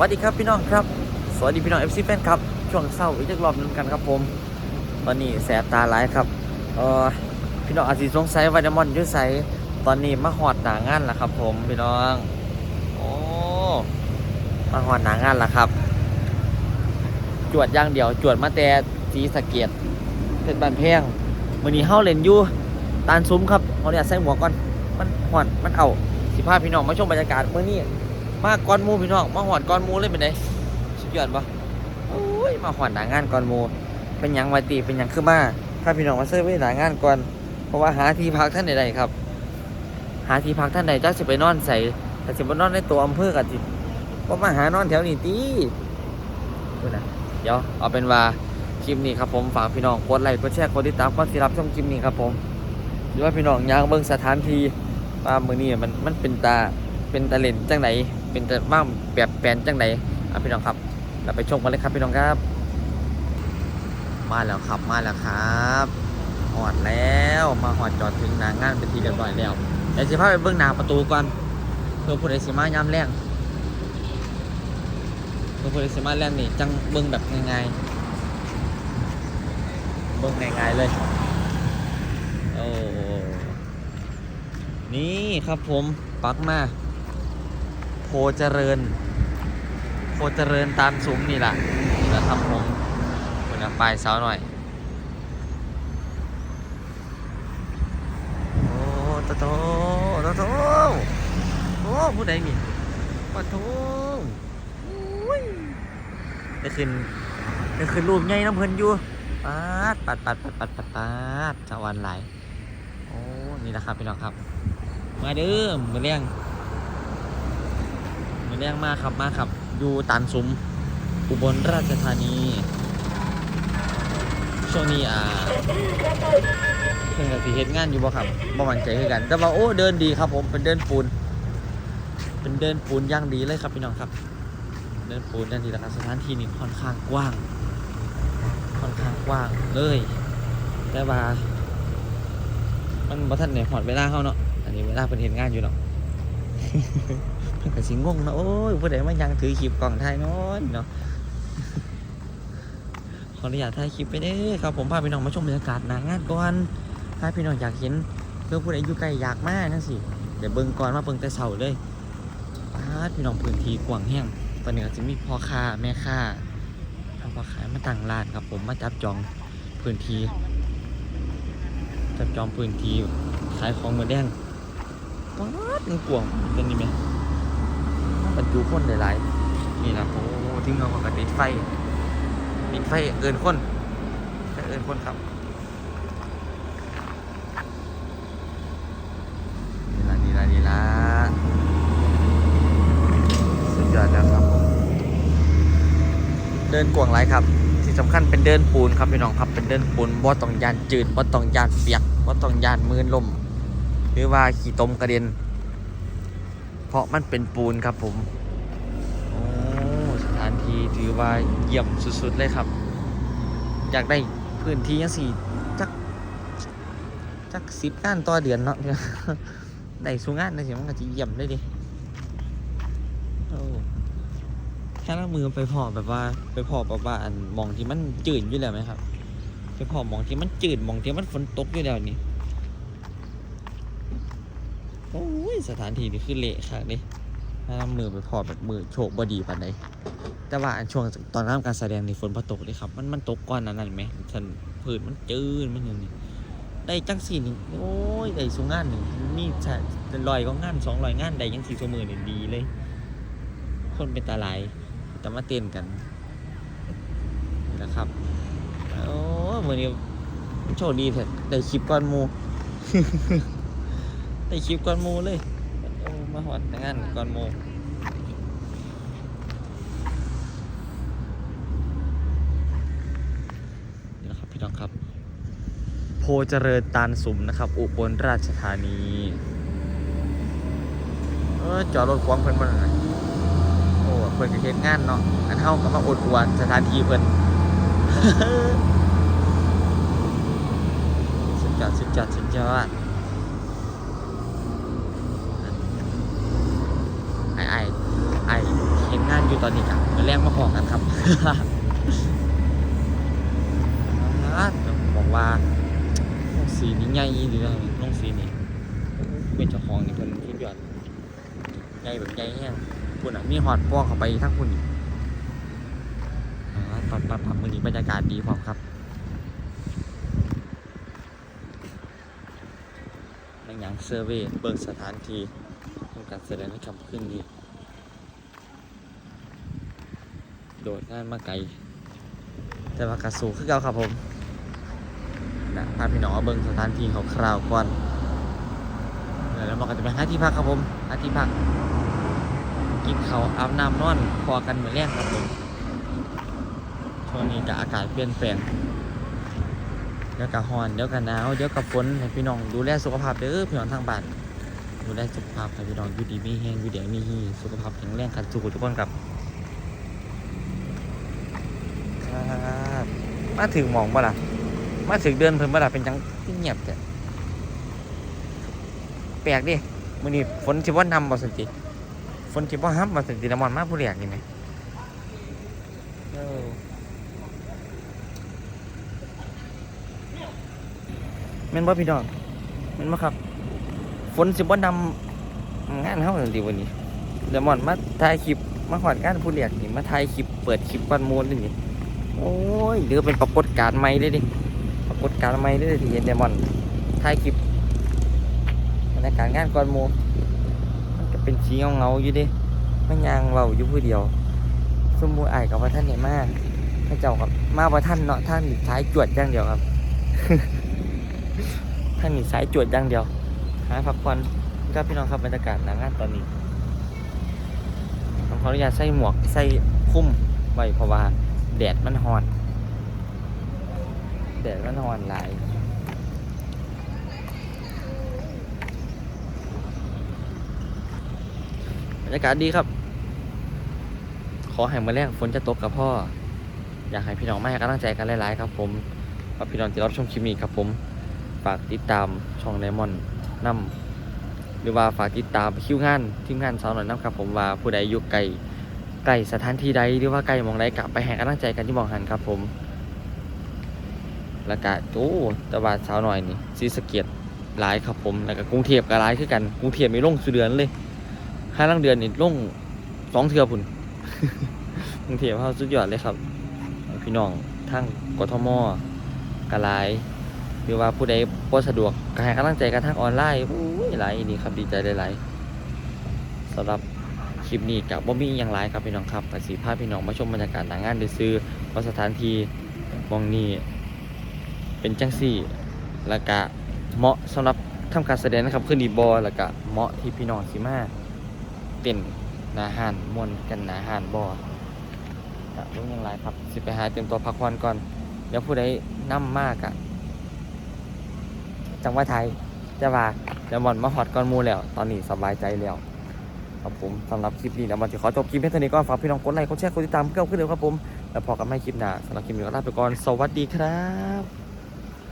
วัสดีครับพี่น้องครับ สวัสดีพี่น้อง FC แฟนครับ ช่วงเศร้าอีกรอบนึงกันครับผม ตอนนี้แสบตาหลายครับเออพี่น้องอาจสิสงสัยว่าเดมอนยุ่ใสตอนนี้มาหอดหนางานแล้วครับ ผมพี่น้องโอ้มาหอดหนางานแล้วครับ จวดย่างเดียว จวดมาแต่สีสะเกียดเพชรบานแพงมือนี้เฮาเล่นอยู่ตานซุ้มครับเขาเนี่ยใส่หมวกก่อนมันหอดมันเอาสิพาพี่น้องมาชมบรรยากาศเมื้อนี้ มาก่อนมูพี่น้องมาหอดก่อนมูเลยเป็นไงสุดยอดปะโอ้ยมาหอดหนางานก่อนมูเป็นยังวาตีเป็นยังคือมาถ้าพี่น้องมาเซิร์ฟไว้หนางานก่อนเพราะว่าหาที่พักท่านใดๆครับ หาที่พักท่านใดจ้าสิไปนอนใส่แต่สิไปนอนในตัวอำเภอกันจิก็มาหานอนแถวนี้ตีดูนะเดี๋ยวเอาเป็นว่าคลิปนี้ครับผมฝากพี่น้องกดไลค์กดแชร์กดติดตามกดสิรับชมคลิปนี้ครับผมหรือว่าพี่น้องอยากเบิ่งสถานที่ว่ามือนี้มันมันเป็นตาเป็นตะเล่นจังไหน เป็นตะว่างแบบแปลนจังไหนอะพี่น้องครับ เราไปชมกันเลยครับพี่น้องครับ มาแล้วครับมาแล้วครับหอดแล้วมาหอดจอดถึงหนางานเป็นทีเรียบร้อยแล้วเดี๋ยวสิพาไปเบื้องหน้าประตูก่อนเพื่อผู้ใดสิมายามแรงเพื่อผู้ใดสิมาแรงนี่จังเบื้องแบบง่ายๆเบื้องง่ายๆเลยโอ้นี่ครับผมปักมา โพเจริญ โพเจริญตามซุ้มนี่แหละนี่แหละครับผมคุณนะปลายเสาหน่อย โอ้โตโตโตโตโอ้ผู้ใดนี่ปะโตอุ้ยได้ขึ้นได้ขึ้นรูปใหญ่น้ำเพลินอยู่ปัดปัดปัดปัดปัดปัดปัดสวรรค์ไหลายโอ้ นี่แหละครับพี่น้องครับ มาเด้อมือเลี้ยง มือเลี้ยงมากครับมากครับ อยู่ตันสุมอุบลราชธานี ช่วงนี้อ่าเพิ่งกับสีเฮ็ดงานอยู่บ่ครับบ่มั่นใจคือกัน แต่ว่าโอ้เดินดีครับ ผมเป็นเดินปูน เป็นเดินปูนย่างดีเลยครับพี่น้องครับ เดินปูนย่างดีแล้วครับสถานที่นี้ค่อนข้างกว้าง ค่อนข้างกว้างเลย แต่ว่า มันบ่ทันในหอดเวลาเขาเนาะอันนี้เวลาเป็นเห็นงานอยู่เนาะ เพิ่นก็สิงงเนาะโอ้ยผู้ใดมายังถือคลิปกล่องถ่ายนาะเนาะขออนุญาตถ่ายคลิปไปเด้อครับผมพาพี่น้องมาชมบรรยากาศหนางานก่อนถ้าพี่น้องอยากเห็นเพื่อผู้ใดอยู่ไกล้อยากมานั่นสิเดี๋ยวเบิ่งก่อนมาเบิ่งแต่เสาเลยพาพี่น้องพื้นที่กว้างแห้งตอนนี้ก็จะมีพ่อค้าแม่ค้าทางพ่อค้ามาตั้งร้านครับผมมาจับจองพื้นที่จับจองพื้นที่ขายของมือแดงป๊าดมันกว้างเป็นนี่ไหม บรรจุคนหลายๆนี่นะโอ้ทิ้งเอากับติดไฟปิดไฟเอินคนเอินคนครับนี่ละนี่ละนี่ละสุดยอดแล้วครับผมเดินกวางไรครับ ที่สำคัญเป็นเดินปูนครับพี่น้องครับเป็นเดินปูนบ่ต้องยานจืดบ่ต้องยานเปียกบ่ต้องยานมืนลมหรือว่าขี่ตมกระเด็น ราะมันเป็นปูนครับผมโอ้สถานที่ถือว่าเยี่ยมสุดๆเลยครับ อยากได้พื้นที่ยังสี่จักจักสิบงานต่อเดือนเนาะได้สูงงานได้สิมันก็จะเยี่ยมเลยดิแค่ละมือไปพอแบบว่า ไปพอแบบว่าอันมองที่มันจืดอยู่แล้วไหมครับ ไปพอมองที่มันจืดมองที่มันฝนตกอยู่แล้วนี่โอ้ ยสถานที่นี่คือเละค่ะนี่ถ้ามือไปพอแบบมือโชคบดีปานใดแต่ว่าช่วงตอนทำการแสดงนี่ฝนพอตกเลยครับ มันมันตกก้อนนั้นนั่นไหมฉันผืนมันจืดมันอย่างนี้ได้จังสี่นี่โอ้ยได้สูงงานหนึ่งมีใช่ลอยก็งานสองลอยงานได้ยังสี่ชั่วโมงนี่ดีเลย คนเป็นตาลายแต่มาเต้นกันนะครับโอ้เมื่อนี้โชคดีเถอะได้คลิปก้อนมู ได้คลิปก้อนหมูเลยโอ้มาหอดงานก้อนหมูนี่นะครับพี่น้องครับ โพเจริญตานสุมนะครับ อุบลราชธานี เออจอดรถขวางเพิ่นบ่นั่นน่ะโอ้เพิ่นก็เฮ็ดงานเนาะอันเฮาก็มาอดอวนสถานที่เพิ่นสุดยอดสุดยอดสุดยอดไอ้ไอ้ไอ้เห็น งานอยู่ ตอนนี้กันเดี๋ยวแรงมาพอกันครับบอกว่าลงสีนี้ใหญ่ดีนะลงสีนี้เป็นเจ้าของนี่เพิ่นสุดยอดใหญ่แบบใหญ่แห้งคุณอะมีหอดป้องเข้าไปทั้งคุณตอนตอนทำมือนี้บรรยากาศดีพร้อมครับในงานเซอร์เวยเบิ่งสถานที่ทำการแสดงในคำขึ้นนี้ โดดงานมาไกล แต่ว่ากระสูคือเก่าครับผมนะพาพี่น้องเบิ่งสถานที่เขาคราวก่อนแล้วมันก็จะไปหาที่พักครับผมหาที่พัก กินเขาอาบน้ำนอนพอกันเหมือนแรกครับผมช่วงนี้กับอากาศเปลี่ยนแปลงเดี๋ยวกับฮอนเดี๋ยวกับหนาวเดี๋ยวกับฝนให้พี่น้องดูแลสุขภาพเด้อพี่น้องทางบ้านดูแลสุขภาพให้พี่น้องอยู่ดีมีแห้งอยู่เดี๋ยวมีฮีสุขภาพแข็งแรงกันสุขทุกคนครับ บมาถึงมองบ่ล่ะ มาถึงเดือนเพิ่นบ่ล่ะเป็นจังเงียบแต่แปลกดิมื้อนี้ฝนสิบ่นำบ่สันติฝนสิบ่ฮับบ่สันติน้ำมันมาผู้แรกนี่แหมเออแม่นบ่พี่น้องแม่นบ่ครับฝนสิบ่นำงานเฮาสันติวันนี้เดมอนมาถ่ายคลิปมาฮอดงานผู้แรกนี่มาถ่ายคลิปเปิดคลิปวันมูลนี่ โอ้ยเดี๋ยวเป็นปรากฏการณ์ใหม่เลยดิปรากฏการณ์ใหม่เลยที่เห็นเดมอนถ่ายคลิปบรรยากาศงานก่อนหมูมันก็เป็นสีเงาๆอยู่ดิมันยางเบาอยู่ผู้เดียวสมมูอกับว่าท่านเนี่ยมากพระเจ้ากับมาว่าท่านเนาะท่านนี่สายจวดอย่างเดียวครับ ท่านนี่สายจวดอย่างเดียวหาพักผ่อนก็พี่น้องครับบรรยากาศหนางานตอนนี้ผมขออนุญาตใส่หมวกใส่คุ้มไว้เพราะว่า แดดมันฮอน แดดมันฮอนหลายบรรยากาศดีครับ ขอให้มาแรกฝนจะตกกับพ่อ อยากให้พี่น้องมาให้กำลังใจกันหลายๆครับผมว่าพี่น้องที่รับชมคลิปนี้ครับผม ฝากติดตามช่องไดมอนด์นำหรือว่าฝากติดตามคิวงานทีมงานสาวหน่อยน้ำครับผมว่าผู้ใดอยู่ไกล ไก่สถานที่ใดหรือว่าไก่มองใดกลับไปแห่กำลังใจกันที่มองหันครับผมแล้วก็โอ้ตะบาดสาวหน่อยนี่ซีสเกียดหลายครับผมแล้วก็กรุงเทพก็หลายคือกันกรุงเทพมีลงสุดเดือนเลยห้าลังเดือนนี่ลงสองเทือพุ่นกรุงเทพเขาสุดยอดเลยครับ พี่น้องทั้งกทมก็หลายหรือว่าผู้ใดบ่สะดวกก็ให้กำลังใจกันทางออนไลน์โอ้ยหลายนี่ครับดีใจหลายๆสำหรับ ลิปนี้กับบ่มีอย่างไรครับพี่น้องครับแต่สีภาพพี่น้องมาชมบรรยากาศหนังงานได้ซื้อว่าสถานที่มองนี้เป็นจังสี่ล้วก็เหมาะสำหรับทำการแสดงนะครับขึ้นดีบอแล้วก็เหมาะที่พี่น้องสิมาเต้นหนาหานมวนกันหนาหานบอกับเรื่องย่างไรครับสิไปหาเตรียมตัวพักผ่อนก่อนเดี๋ยวผู้ใดนั่มมากอะจังหวัดไทยจะว่าเดี๋ยวมอนมาหอดก่อนมูแล้ว ตอนนี้สบายใจแล้ว ครับผมสำหรับคลิปนี้แล้วมาจะขอจบคลิปเพียงเท่านี้ก็ฝากพี่น้องกดไลค์กดแชร์กดติดตามเพื่อขึ้นเร็วครับผมแล้วพอกันไม่คลิปหน้าสำหรับคลิปนี้ก็ลาไปก่อนสวัสดีครับ